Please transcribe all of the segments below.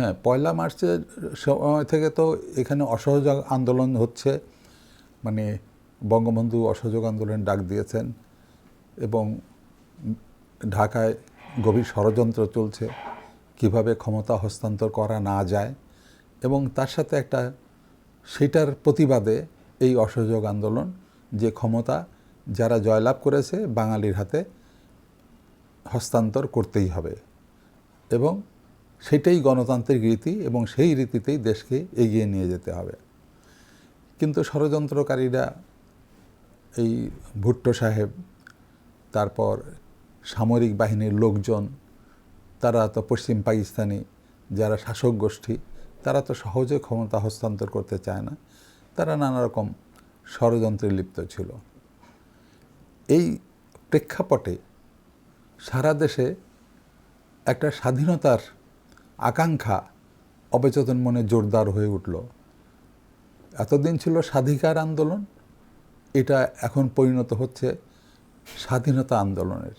হ্যাঁ পয়লা মার্চের সময় থেকে তো এখানে অসহযোগ আন্দোলন হচ্ছে। মানে বঙ্গবন্ধু অসহযোগ আন্দোলন ডাক দিয়েছেন এবং ঢাকায় গভীর ষড়যন্ত্র চলছে, কীভাবে ক্ষমতা হস্তান্তর করা না যায় এবং তার সাথে একটা সেটার প্রতিবাদে এই অসহযোগ আন্দোলন, যে ক্ষমতা যারা জয়লাভ করেছে বাঙালির হাতে হস্তান্তর করতেই হবে এবং সেটাই গণতান্ত্রিক রীতি এবং সেই রীতিতেই দেশকে এগিয়ে নিয়ে যেতে হবে। কিন্তু ষড়যন্ত্রকারীরা এই ভুট্টো সাহেব, তারপর সামরিক বাহিনীর লোকজন, তারা তো পশ্চিম পাকিস্তানি, যারা শাসক গোষ্ঠী, তারা তো সহজে ক্ষমতা হস্তান্তর করতে চায় না। তারা নানা রকম ষড়যন্ত্রে লিপ্ত ছিল। এই প্রেক্ষাপটে সারা দেশে একটা স্বাধীনতার আকাঙ্ক্ষা, অবচেতন মনে জোরদার হয়ে উঠল। এতদিন ছিল স্বাধিকার আন্দোলন, এটা এখন পরিণত হচ্ছে স্বাধীনতা আন্দোলনের।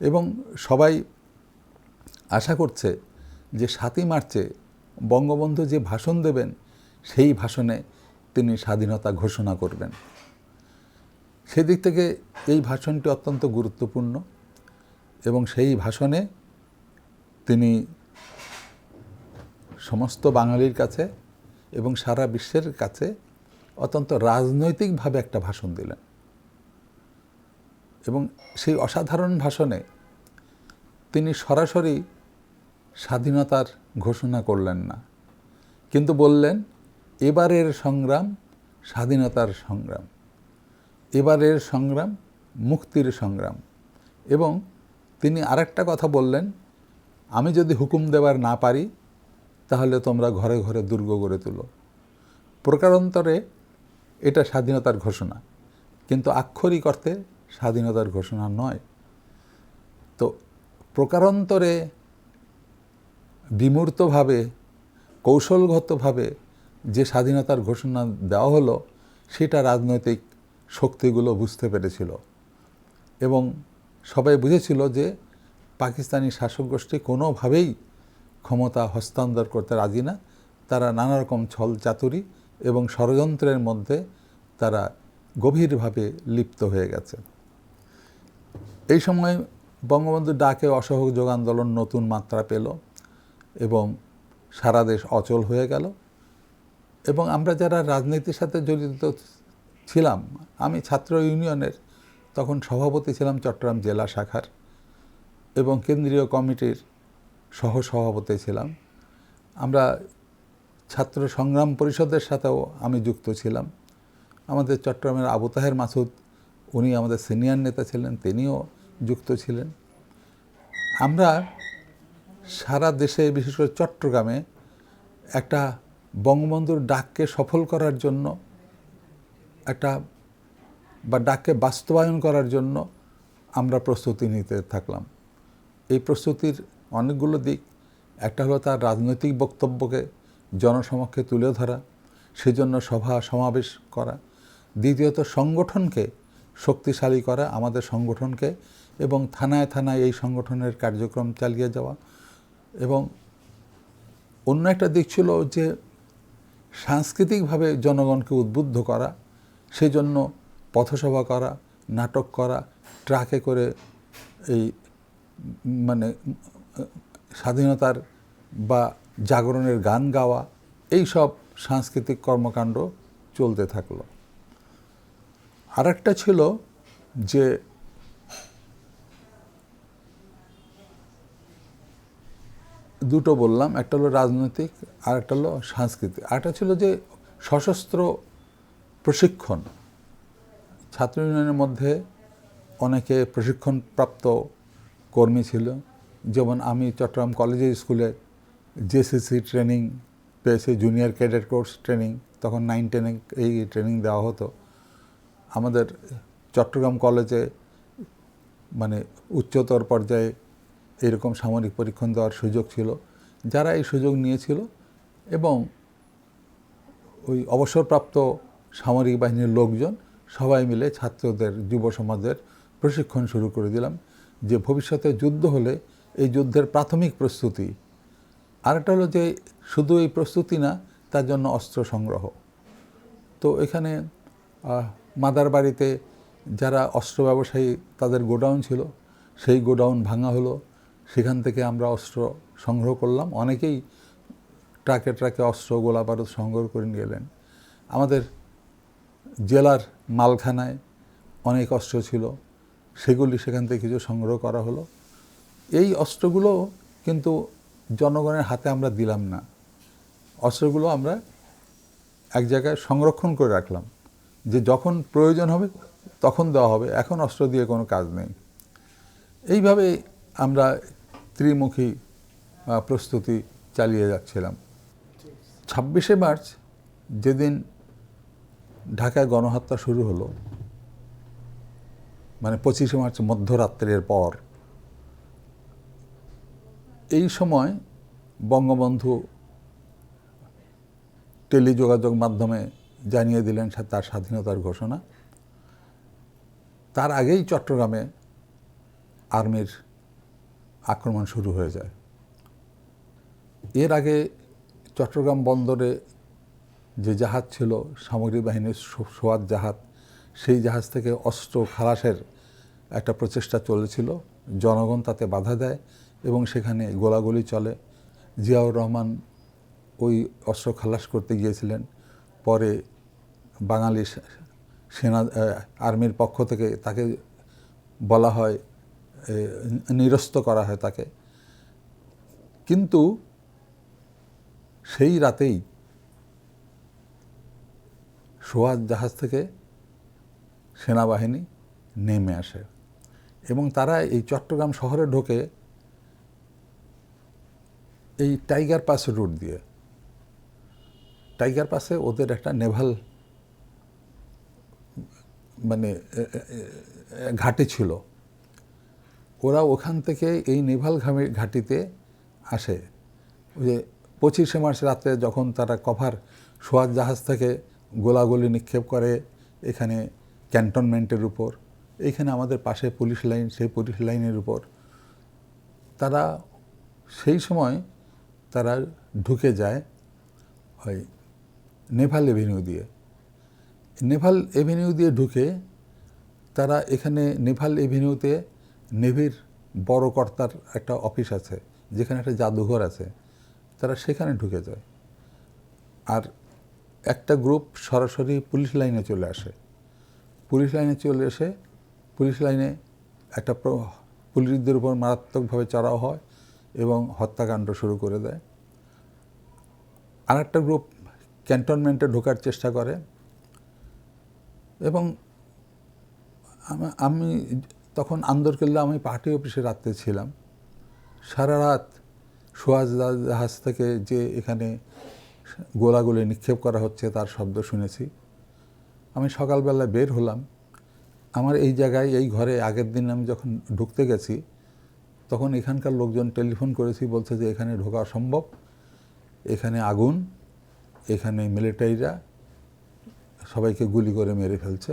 এবং সবাই আশা করছে যে সাতই মার্চে বঙ্গবন্ধু যে ভাষণ দেবেন, সেই ভাষণে তিনি স্বাধীনতা ঘোষণা করবেন। সেদিক থেকে এই ভাষণটি অত্যন্ত গুরুত্বপূর্ণ এবং সেই ভাষণে তিনি সমস্ত বাঙালির কাছে এবং সারা বিশ্বের কাছে অত্যন্ত রাজনৈতিকভাবে একটা ভাষণ দিলেন। এবং সেই অসাধারণ ভাষণে তিনি সরাসরি স্বাধীনতার ঘোষণা করলেন না, কিন্তু বললেন, এবারের সংগ্রাম স্বাধীনতার সংগ্রাম, এবারের সংগ্রাম মুক্তির সংগ্রাম। এবং তিনি আরেকটা কথা বললেন, আমি যদি হুকুম দেবার না পারি তাহলে তোমরা ঘরে ঘরে দুর্গ গড়ে তুলো। প্রকারান্তরে এটা স্বাধীনতার ঘোষণা। কিন্তু আক্ষরিক অর্থে স্বাধীনতার ঘোষণা নয়। তো প্রকারান্তরে বিমূর্তভাবে, কৌশলগতভাবে যে স্বাধীনতার ঘোষণা দেওয়া হলো, সেটা রাজনৈতিক শক্তিগুলো বুঝতে পেরেছিল। এবং সবাই বুঝেছিল যে পাকিস্তানি শাসক গোষ্ঠী কোনোভাবেই ক্ষমতা হস্তান্তর করতে রাজি না, তারা নানা রকম ছল চাতুরি এবং ষড়যন্ত্রের মধ্যে তারা গভীরভাবে লিপ্ত হয়ে গেছে। এই সময় বঙ্গবন্ধু ডাকে অসহযোগ আন্দোলন নতুন মাত্রা পেল এবং সারা দেশ অচল হয়ে গেল এবং আমরা যারা রাজনীতির সাথে জড়িত ছিলাম, আমি ছাত্র ইউনিয়নের তখন সভাপতি ছিলাম চট্টগ্রাম জেলা শাখার এবং কেন্দ্রীয় কমিটির সহ সভাপতি ছিলাম। আমরা ছাত্র সংগ্রাম পরিষদের সাথেও আমি যুক্ত ছিলাম। আমাদের চট্টগ্রামের আবু তাহের মাসুদ, উনি আমাদের সিনিয়র নেতা ছিলেন, তিনিও যুক্ত ছিলেন। আমরা সারা দেশে, বিশেষ করে চট্টগ্রামে, একটা বঙ্গবন্ধুর ডাককে সফল করার জন্য, একটা বা ডাককে বাস্তবায়ন করার জন্য আমরা প্রস্তুতি নিতে থাকলাম। এই প্রস্তুতির অনেকগুলো দিক। একটা হলো তার রাজনৈতিক বক্তব্যকে জনসমক্ষে তুলে ধরা, সেজন্য সভা সমাবেশ করা। দ্বিতীয়ত, সংগঠনকে শক্তিশালী করা, আমাদের সংগঠনকে এবং থানায় থানায় এই সংগঠনের কার্যক্রম চালিয়ে যাওয়া। এবং অন্য একটা দিক ছিল যে, সাংস্কৃতিকভাবে জনগণকে উদ্বুদ্ধ করা, সেজন্য পথসভা করা, নাটক করা, ট্রাকে করে এই মানে স্বাধীনতার বা জাগরণের গান গাওয়া, এই সব সাংস্কৃতিক কর্মকাণ্ড চলতে থাকল। আরেকটা ছিল যে দুটো বললাম, একটা হলো রাজনৈতিক আর একটা হলো সাংস্কৃতিক। আরেকটা ছিল যে সশস্ত্র প্রশিক্ষণ। ছাত্র ইউনিয়নের মধ্যে অনেকে প্রশিক্ষণপ্রাপ্ত কর্মী ছিল। যেমন আমি চট্টগ্রাম কলেজের স্কুলে জেসিসি ট্রেনিং পেয়েছি জুনিয়র ক্যাডেট কোর্স ট্রেনিং তখন নাইন টেনে এই ট্রেনিং দেওয়া হতো। আমাদের চট্টগ্রাম কলেজে মানে উচ্চতর পর্যায়ে এরকম সামরিক পরীক্ষণ দেওয়ার সুযোগ ছিল। যারা এই সুযোগ নিয়েছিল এবং ওই অবসরপ্রাপ্ত সামরিক বাহিনীর লোকজন, সবাই মিলে ছাত্রদের, যুব সমাজের প্রশিক্ষণ শুরু করে দিলাম যে ভবিষ্যতে যুদ্ধ হলে এই যুদ্ধের প্রাথমিক প্রস্তুতি। আরেকটা হলো যে শুধু এই প্রস্তুতি না, তার জন্য অস্ত্র সংগ্রহ। তো এখানে মাদার বাড়িতে যারা অস্ত্র ব্যবসায়ী, তাদের গোডাউন ছিল। সেই গোডাউন ভাঙা হলো। সেখান থেকে আমরা অস্ত্র সংগ্রহ করলাম। অনেকেই ট্রাকে ট্রাকে অস্ত্র, গোলা বারুদ সংগ্রহ করে নিয়ে এলেন। আমাদের জেলার মালখানায় অনেক অস্ত্র ছিল। সেগুলি সেখান থেকে কিছু সংগ্রহ করা হলো। এই অস্ত্রগুলো কিন্তু জনগণের হাতে আমরা দিলাম না। অস্ত্রগুলো আমরা এক জায়গায় সংরক্ষণ করে রাখলাম। যে যখন প্রয়োজন হবে তখন দেওয়া হবে। এখন অস্ত্র দিয়ে কোনো কাজ নেই। এইভাবে আমরা ত্রিমুখী প্রস্তুতি চালিয়ে যাচ্ছিলাম। ছাব্বিশে মার্চ যেদিন ঢাকায় গণহত্যা শুরু হলো মানে পঁচিশে মার্চ মধ্যরাত্রের পর এই সময় বঙ্গবন্ধু টেলিযোগাযোগ মাধ্যমে জানিয়ে দিলেন তার স্বাধীনতার ঘোষণা। তার আগেই চট্টগ্রামে আর্মির আক্রমণ শুরু হয়ে যায়। এর আগে চট্টগ্রাম বন্দরে যে জাহাজ ছিল সামরিক বাহিনীর সোয়াদ জাহাজ, সেই জাহাজ থেকে অস্ত্র খালাসের একটা প্রচেষ্টা চলেছিল। জনগণ তাতে বাধা দেয়। এবং সেখানে গোলাগুলি চলে। জিয়াউর রহমান ওই অস্ত্র খালাস করতে গিয়েছিলেন। পরে বাঙালি সেনা আর্মির পক্ষ থেকে তাকে বলা হয় নিরস্ত করা হয় তাকে। কিন্তু সেই রাতেই সোয়াজ জাহাজ থেকে সেনাবাহিনী নেমে আসে। এবং তারা এই চট্টগ্রাম শহরে ঢোকে এই টাইগার পাস রুট দিয়ে। টাইগার পাসে ওদের একটা নেভাল মানে ঘাঁটি ছিল। ওরা ওখান থেকে এই নেভাল ঘামে- ঘাঁটিতে আসে। ওই যে পঁচিশে মার্চ রাতে যখন তারা কভার সোয়াজ জাহাজ থেকে গোলাগুলি নিক্ষেপ করে এখানে ক্যান্টনমেন্টের উপর এইখানে আমাদের পাশে পুলিশ লাইন, সেই পুলিশ লাইনের উপর, তারা সেই সময় তারা ঢুকে যায় ওই নেভাল এভিনিউ দিয়ে। নেভাল এভিনিউ দিয়ে ঢুকে তারা এখানে নেভাল এভিনিউতে নেভির বড় কর্তার একটা অফিস আছে, যেখানে একটা জাদুঘর আছে। তারা সেখানে ঢুকে যায়। আর একটা গ্রুপ সরাসরি পুলিশ লাইনে চলে আসে। পুলিশ লাইনে চলে এসে, পুলিশ লাইনে একটা পুলিশদের উপর মারাত্মকভাবে চড়াও হয়। এবং হত্যাকাণ্ড শুরু করে দেয়। আর একটা গ্রুপ ক্যান্টনমেন্টে ঢোকার চেষ্টা করে। এবং আমি তখন আন্দরকিল্লা, আমি পার্টি অফিসে রাত্রে ছিলাম। সারা রাত সোয়াজ জাহাজ থেকে যে এখানে গোলাগুলি নিক্ষেপ করা হচ্ছে তার শব্দ শুনেছি। আমি সকালবেলা বের হলাম। আমার এই জায়গায়, এই ঘরে আগের দিন আমি যখন ঢুকতে গেছি তখন এখানকার লোকজন টেলিফোন করেছি, বলছে যে এখানে ঢোকা অসম্ভব এখানে আগুন, এখানে মিলিটারিরা সবাইকে গুলি করে মেরে ফেলছে।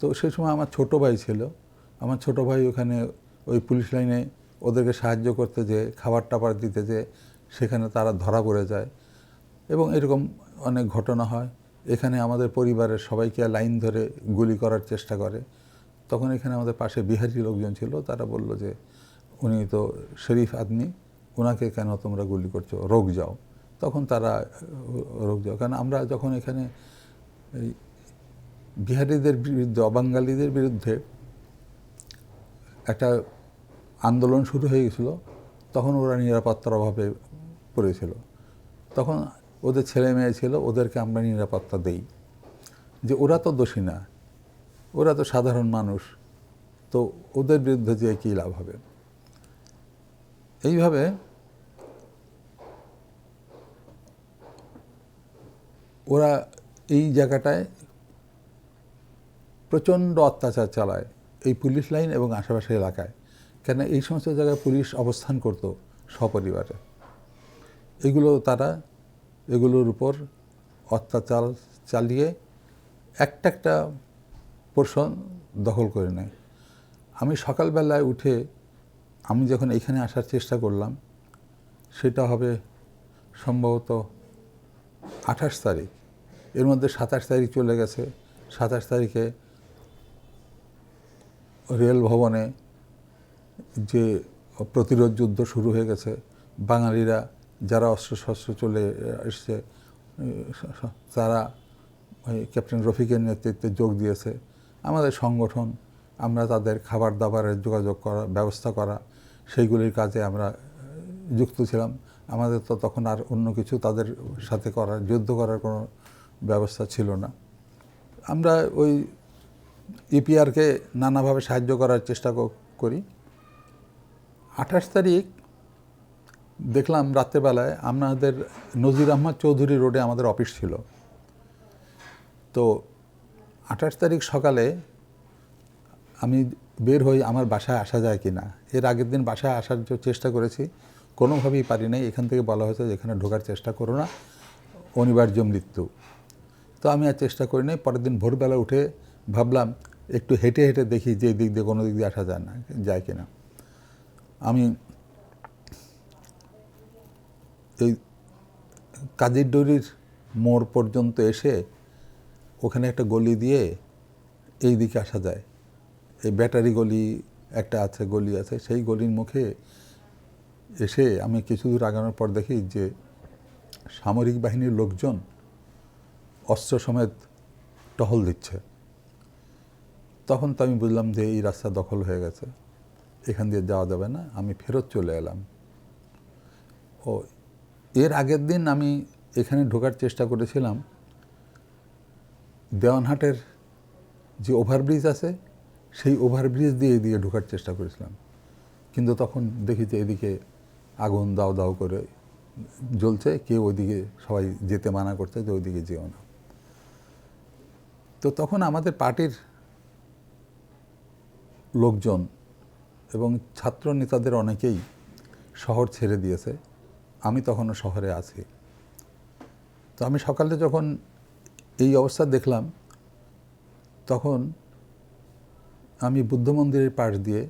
তো সেই সময় আমার ছোট ভাই ছিল, আমার ছোট ভাই ওখানে ওই পুলিশ লাইনে ওদেরকে সাহায্য করতে যে, খাবার টাবার দিতে যে, সেখানে তারা ধরা পড়ে যায় এবং এরকম অনেক ঘটনা হয়। এখানে আমাদের পরিবারের সবাইকে লাইন ধরে গুলি করার চেষ্টা করে। তখন এখানে আমাদের পাশে বিহারি লোকজন ছিল, তারা বলল যে, উনি তো শরীফ আদমি ওনাকে কেন তোমরা গুলি করছ? রোগ যাও। তখন তারা রোগ যাও। কারণ আমরা যখন এখানে বিহারিদের বিরুদ্ধে, অবাঙ্গালীদের বিরুদ্ধে একটা আন্দোলন শুরু হয়ে গেছিল, তখন ওরা নিরাপত্তার অভাবে পড়েছিল। তখন ওদের ছেলে মেয়ে ছিল, ওদেরকে আমরা নিরাপত্তা দেই। যে ওরা তো দোষী না ওরা তো সাধারণ মানুষ, তো ওদের বিরুদ্ধে যে কী লাভ হবে? এইভাবে ওরা এই জায়গাটায় প্রচণ্ড অত্যাচার চালায় এই পুলিশ লাইন এবং আশেপাশের এলাকায়। কেন এই সমস্ত জায়গায় পুলিশ অবস্থান করত সপরিবারে। এগুলো তারা, এগুলোর উপর অত্যাচার চালিয়ে একটা একটা পোর্শন দখল করে নেয়। আমি সকালবেলায় উঠে আমি যখন এখানে আসার চেষ্টা করলাম, সেটা হবে সম্ভবত আঠাশ তারিখ। এর মধ্যে সাতাশ তারিখ চলে গেছে। সাতাশ তারিখে রেল ভবনে যে প্রতিরোধ যুদ্ধ শুরু হয়ে গেছে, বাঙালিরা যারা অস্ত্রশস্ত্র চলে এসছে তারা ক্যাপ্টেন রফিকের নেতৃত্বে যোগ দিয়েছে। আমাদের সংগঠন, আমরা তাদের খাবার দাবারের যোগাযোগ করা, ব্যবস্থা করা, সেইগুলির কাজে আমরা যুক্ত ছিলাম। আমাদের তো তখন আর অন্য কিছু তাদের সাথে করার, যুদ্ধ করার কোনো ব্যবস্থা ছিল না। আমরা ওই ইপিআরকে নানাভাবে সাহায্য করার চেষ্টা করি। আঠাশ তারিখ দেখলাম রাত্রেবেলায় আমাদের নজির আহমদ চৌধুরী রোডে আমাদের অফিস ছিল। তো আঠাশ তারিখ সকালে আমি বের হই, আমার বাসায় আসা যায় কি না এর আগের দিন বাসায় আসার চেষ্টা করেছি, কোনোভাবেই পারি নাই। এখান থেকে বলা হয়েছে যে এখানে ঢোকার চেষ্টা করো না। অনিবার্য মৃত্যু। তো আমি আর চেষ্টা করি নাই। পরের দিন ভোরবেলা উঠে ভাবলাম, একটু হেঁটে হেঁটে দেখি যে দিক দিয়ে কোনো দিক দিয়ে আসা যায় না, যায় কি না আমি এই কাজের ডরির মোড় পর্যন্ত এসে ওখানে একটা গলি দিয়ে এই দিকে আসা যায়। এই ব্যাটারি গলি একটা আছে, গলি আছে। সেই গলির মুখে এসে আমি কিছু দূর আগানোর পর দেখি যে সামরিক বাহিনীর লোকজন অস্ত্র সমেত টহল দিচ্ছে। তখন তো আমি বুঝলাম যে এই রাস্তা দখল হয়ে গেছে। এখান দিয়ে যাওয়া যাবে না, আমি ফেরত চলে এলাম। ও, এর আগের দিন আমি এখানে ঢোকার চেষ্টা করেছিলাম। দেওয়ানহাটের যে ওভারব্রিজ আছে, সেই ওভারব্রিজ দিয়ে দিয়ে ঢোকার চেষ্টা করেছিলাম। কিন্তু তখন দেখি যে এদিকে আগুন দাও দাও করে জ্বলছে, কেউ ওইদিকে সবাই যেতে মানা করছে যে ওইদিকে যেও না। তো তখন আমাদের পার্টির লোকজন এবং ছাত্র নেতাদের অনেকেই শহর ছেড়ে দিয়েছে। আমি তখনও শহরে আছি। তো আমি সকালে যখন এই অবস্থা দেখলাম, তখন আমি বুদ্ধ মন্দিরের পাশ দিয়ে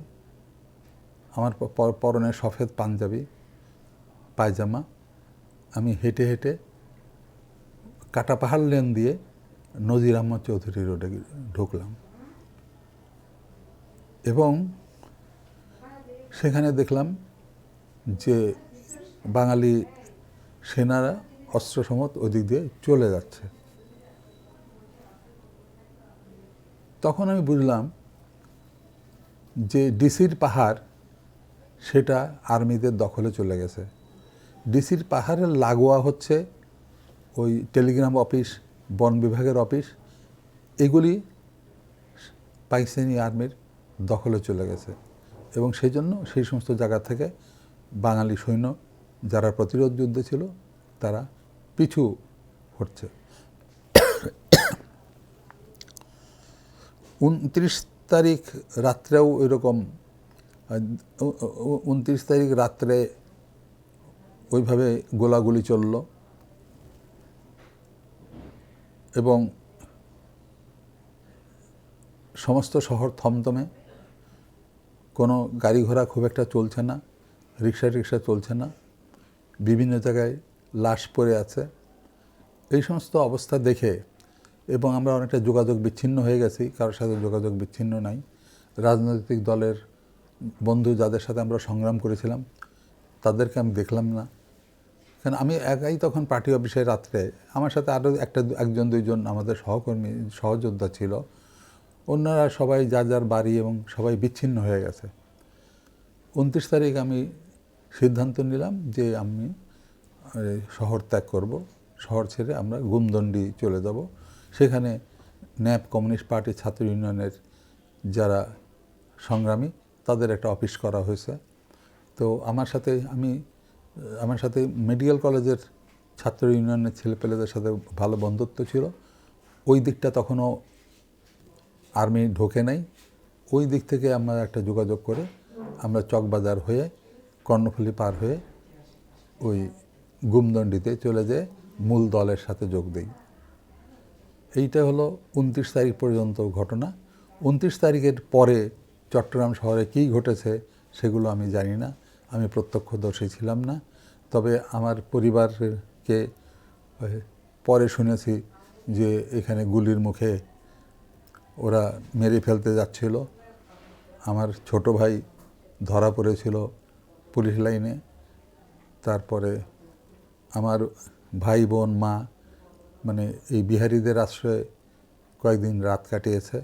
আমার পরনে সফেদ পাঞ্জাবি, পায়জামা, আমি হেঁটে হেঁটে কাটা পাহাড় লেন দিয়ে নজির আহমদ চৌধুরী রোডে ঢুকলাম। এবং সেখানে দেখলাম যে বাঙালি সেনারা অস্ত্র সমত ওদিক দিয়ে চলে যাচ্ছে। তখন আমি বুঝলাম যে ডিসির পাহাড় সেটা আর্মিদের দখলে চলে গেছে। ডিসির পাহাড়ের লাগোয়া হচ্ছে ওই টেলিগ্রাম অফিস, বন বিভাগের অফিস, এগুলি পাকিস্তানি আর্মির দখলে চলে গেছে। এবং সেই জন্য সেই সমস্ত জায়গা থেকে বাঙালি সৈন্য যারা প্রতিরোধ যুদ্ধে ছিল, তারা পিছু হচ্ছে উনত্রিশ তারিখ রাত্রেও এরকম, উনত্রিশ তারিখ রাত্রে ওইভাবে গোলাগুলি চলল। এবং সমস্ত শহর থমথমে, কোনো গাড়ি ঘোড়া খুব একটা চলছে না, রিক্সা টিক্সা চলছে না, বিভিন্ন জায়গায় লাশ পড়ে আছে। এই সমস্ত অবস্থা দেখে এবং আমরা অনেকটা যোগাযোগ বিচ্ছিন্ন হয়ে গেছি, কারোর সাথে যোগাযোগ বিচ্ছিন্ন নাই। রাজনৈতিক দলের বন্ধু যাদের সাথে আমরা সংগ্রাম করেছিলাম, তাদেরকে আমি দেখলাম না। কারণ আমি একাই তখন পার্টি অফিসে রাত্রে, আমার সাথে আরও একটা, একজন, দুইজন আমাদের সহকর্মী, সহযোদ্ধা ছিল। অন্যরা সবাই যার যার বাড়ি এবং সবাই বিচ্ছিন্ন হয়ে গেছে। উনত্রিশ তারিখ আমি সিদ্ধান্ত নিলাম যে আমি শহর ত্যাগ করব। শহর ছেড়ে আমরা গুমদণ্ডি চলে যাব। সেখানে ন্যাপ কমিউনিস্ট পার্টি ছাত্র ইউনিয়নের যারা সংগ্রামী, তাদের একটা অফিস করা হয়েছে। তো আমার সাথে আমি, আমার সাথে মেডিকেল কলেজের ছাত্র ইউনিয়নের ছেলেপেলেদের সাথে ভালো বন্ধুত্ব ছিল। ওই দিকটা তখনও আর্মি ঢোকে নাই। ওই দিক থেকে আমরা একটা যোগাযোগ করে আমরা চকবাজার হয়ে, কর্ণফুলি পার হয়ে ওই গুমদণ্ডিতে চলে যেয়ে মূল দলের সাথে যোগ দিই। এইটা হলো উনত্রিশ তারিখ পর্যন্ত ঘটনা। উনত্রিশ তারিখের পরে চট্টগ্রাম শহরে কী ঘটেছে সেগুলো আমি জানি না। আমি প্রত্যক্ষদর্শী ছিলাম না। তবে আমার পরিবারকে পরে শুনেছি যে এখানে গুলির মুখে ওরা মেরে ফেলতে যাচ্ছিল। আমার ছোট ভাই ধরা পড়েছিল পুলিশ লাইনে। তারপরে আমার ভাই বোন, মা মানে এই বিহারীদের আশ্রয়ে কয়েকদিন রাত কাটিয়েছে,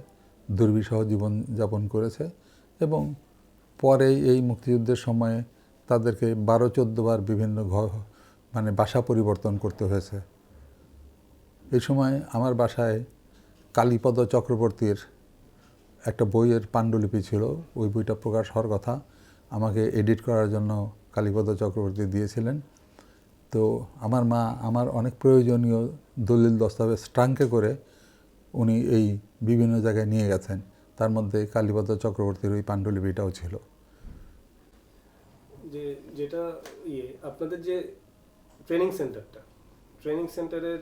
দুর্বিষহ জীবন যাপন করেছে এবং পরে এই মুক্তিযুদ্ধের সময়ে তাদেরকে বারো বার বিভিন্ন ঘর মানে বাসা পরিবর্তন করতে হয়েছে। এই সময় আমার বাসায় কালীপদ চক্রবর্তীর একটা বইয়ের পাণ্ডুলিপি ছিল, ওই বইটা প্রকাশ হওয়ার কথা। আমাকে এডিট করার জন্য কালীপদ চক্রবর্তী দিয়েছিলেন। তো আমার মা আমার অনেক প্রয়োজনীয় দলিল দস্তাবেজ ট্রাঙ্কে করে উনি এই বিভিন্ন জায়গায় নিয়ে গেছেন। তার মধ্যে কালীপদ চক্রবর্তীর ওই পাণ্ডুলিপিটাও ছিল। যে যেটা ইয়ে আপনাদের যে ট্রেনিং সেন্টারটা ট্রেনিং সেন্টারের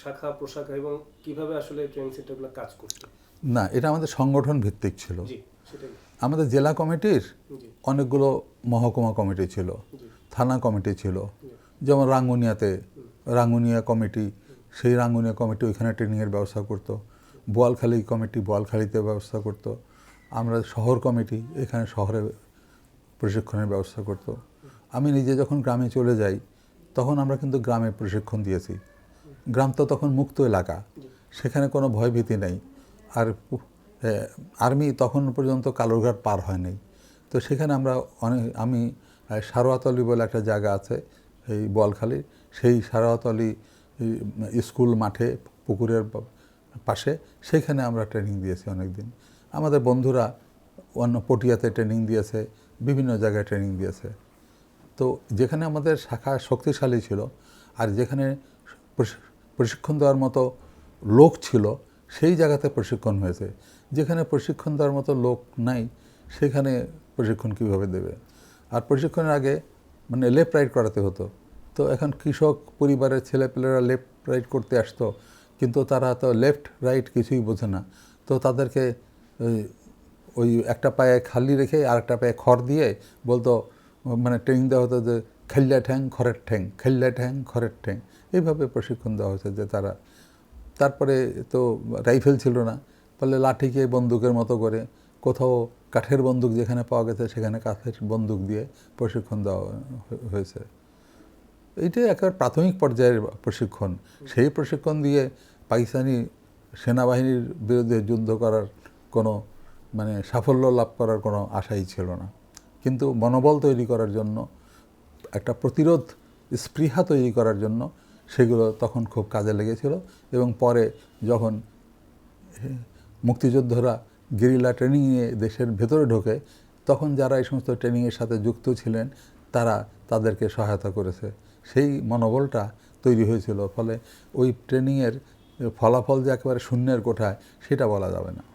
শাখা প্রশাখা এবং কীভাবে আসলে ট্রেনিং সেন্টারগুলো কাজ করছে? না এটা আমাদের সংগঠন ভিত্তিক ছিল। আমাদের জেলা কমিটির অনেকগুলো মহকুমা কমিটি ছিল থানা কমিটি ছিল যেমন রাঙ্গুনিয়াতে, রাঙ্গুনিয়া কমিটি, সেই রাঙ্গুনিয়া কমিটি ওইখানে ট্রেনিংয়ের ব্যবস্থা করতো। বোয়ালখালী কমিটি বোয়ালখালীতে ব্যবস্থা করতো। আমরা শহর কমিটি এখানে শহরে প্রশিক্ষণের ব্যবস্থা করতো। আমি নিজে যখন গ্রামে চলে যাই, তখন আমরা কিন্তু গ্রামে প্রশিক্ষণ দিয়েছি। গ্রাম তো তখন মুক্ত এলাকা, সেখানে কোনো ভয়ভীতি নেই। আর আর্মি তখন পর্যন্ত কালুরঘাট পার হয়নি। তো সেখানে আমরা অনেক আমি সারোয়াতলি বলে একটা জায়গা আছে এই বলখালি সেই সারোয়াতলি এই, স্কুল মাঠে পুকুরের পাশে সেইখানে আমরা ট্রেনিং দিয়েছি অনেক দিন আমাদের বন্ধুরা অন্য পটিয়াতে ট্রেনিং দিয়েছে বিভিন্ন জায়গায় ট্রেনিং দিয়েছে। তো যেখানে আমাদের শাখা শক্তিশালী ছিল আর যেখানে প্রশিক্ষণ দেওয়ার মতো লোক ছিল সেই জায়গাতে প্রশিক্ষণ হয়েছে। যেখানে প্রশিক্ষণ দেওয়ার মতো লোক নাই সেখানে প্রশিক্ষণ কীভাবে দেবে? আর প্রশিক্ষণের আগে মানে লেফট রাইট করাতে হতো। তো এখন কৃষক পরিবারের ছেলেপেলেরা লেফট রাইট করতে আসতো, কিন্তু তারা তো লেফট রাইট কিছুই বোঝে না। তো তাদেরকে, ওই একটা পায়ে খালি রেখে আর একটা পায়ে খড় দিয়ে বলতো মানে ট্রেনিং দেওয়া হতো যে খেল্লা ঠ্যাং, খড়ের ঠ্যাং, খেল্লা ঠ্যাং, খড়ের ঠ্যাং। এইভাবে প্রশিক্ষণ দেওয়া হয়েছে যে তারা। তারপরে তো রাইফেল ছিল না ফলে লাঠিকে বন্দুকের মতো করে কোথাও কাঠের বন্দুক যেখানে পাওয়া গেছে সেখানে কাঠের বন্দুক দিয়ে প্রশিক্ষণ দেওয়া হয়েছে। এইটাই একেবারে প্রাথমিক পর্যায়ের প্রশিক্ষণ। সেই প্রশিক্ষণ দিয়ে পাকিস্তানি সেনাবাহিনীর বিরুদ্ধে যুদ্ধ করার কোনো মানে সাফল্য লাভ করার কোনো আশাই ছিল না। কিন্তু মনোবল তৈরি করার জন্য, একটা প্রতিরোধ স্পৃহা তৈরি করার জন্য সেগুলো তখন খুব কাজে লেগেছিল এবং পরে যখন মুক্তিযোদ্ধারা গেরিলা ট্রেনিং নিয়ে দেশের ভেতরে ঢোকে, তখন যারা এই সমস্ত ট্রেনিংয়ের সাথে যুক্ত ছিলেন, তারা তাদেরকে সহায়তা করেছে। সেই মনোবলটা তৈরি হয়েছিল। ফলে ওই ট্রেনিংয়ের ফলাফল যে একেবারে শূন্যের কোঠায়, সেটা বলা যাবে না।